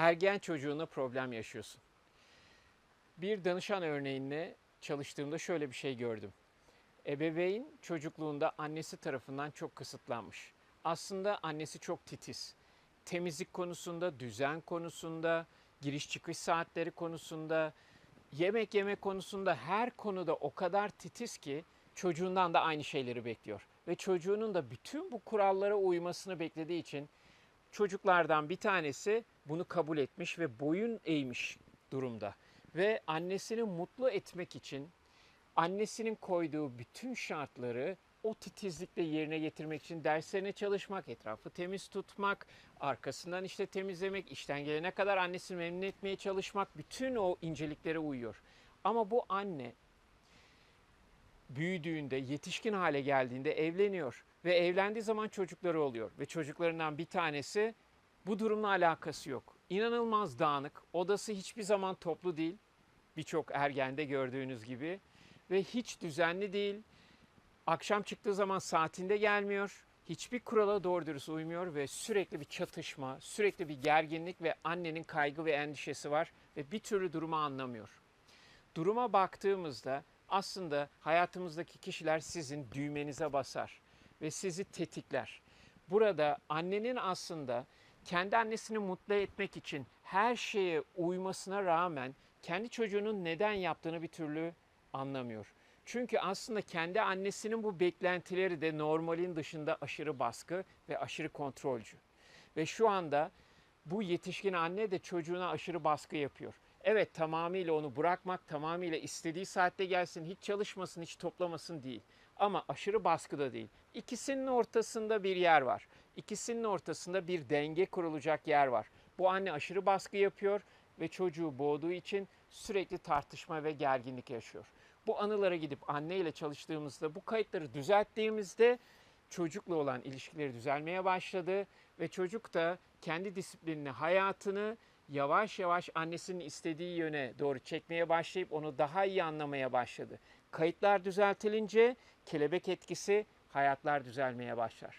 ergen çocuğuna problem yaşıyorsun. Bir danışan örneğinde çalıştığımda şöyle bir şey gördüm. Ebeveyn çocukluğunda annesi tarafından çok kısıtlanmış. Aslında annesi çok titiz. Temizlik konusunda, düzen konusunda, giriş çıkış saatleri konusunda, yemek yeme konusunda her konuda o kadar titiz ki çocuğundan da aynı şeyleri bekliyor. Ve çocuğunun da bütün bu kurallara uymasını beklediği için çocuklardan bir tanesi bunu kabul etmiş ve boyun eğmiş durumda. Ve annesini mutlu etmek için annesinin koyduğu bütün şartları o titizlikle yerine getirmek için derslerine çalışmak, etrafı temiz tutmak, arkasından işte temizlemek, işten gelene kadar annesini memnun etmeye çalışmak bütün o inceliklere uyuyor. Ama bu anne büyüdüğünde, yetişkin hale geldiğinde evleniyor ve evlendiği zaman çocukları oluyor ve çocuklarından bir tanesi bu durumla alakası yok. İnanılmaz dağınık, odası hiçbir zaman toplu değil. Birçok ergende gördüğünüz gibi ve hiç düzenli değil. Akşam çıktığı zaman saatinde gelmiyor. Hiçbir kurala doğru dürüst uymuyor ve sürekli bir çatışma, sürekli bir gerginlik ve annenin kaygı ve endişesi var ve bir türlü durumu anlamıyor. Duruma baktığımızda aslında hayatımızdaki kişiler sizin düğmenize basar ve sizi tetikler. Burada annenin aslında kendi annesini mutlu etmek için her şeye uymasına rağmen kendi çocuğunun neden yaptığını bir türlü anlamıyor. Çünkü aslında kendi annesinin bu beklentileri de normalin dışında aşırı baskı ve aşırı kontrolcü. Ve şu anda bu yetişkin anne de çocuğuna aşırı baskı yapıyor. Evet tamamıyla onu bırakmak, tamamıyla istediği saatte gelsin, hiç çalışmasın, hiç toplamasın değil. Ama aşırı baskı da değil. İkisinin ortasında bir yer var. İkisinin ortasında bir denge kurulacak yer var. Bu anne aşırı baskı yapıyor ve çocuğu boğduğu için sürekli tartışma ve gerginlik yaşıyor. Bu anılara gidip anneyle çalıştığımızda, bu kayıtları düzelttiğimizde çocukla olan ilişkileri düzelmeye başladı ve çocuk da kendi disiplinini, hayatını yavaş yavaş annesinin istediği yöne doğru çekmeye başlayıp onu daha iyi anlamaya başladı. Kayıtlar düzeltilince kelebek etkisi hayatlar düzelmeye başlar.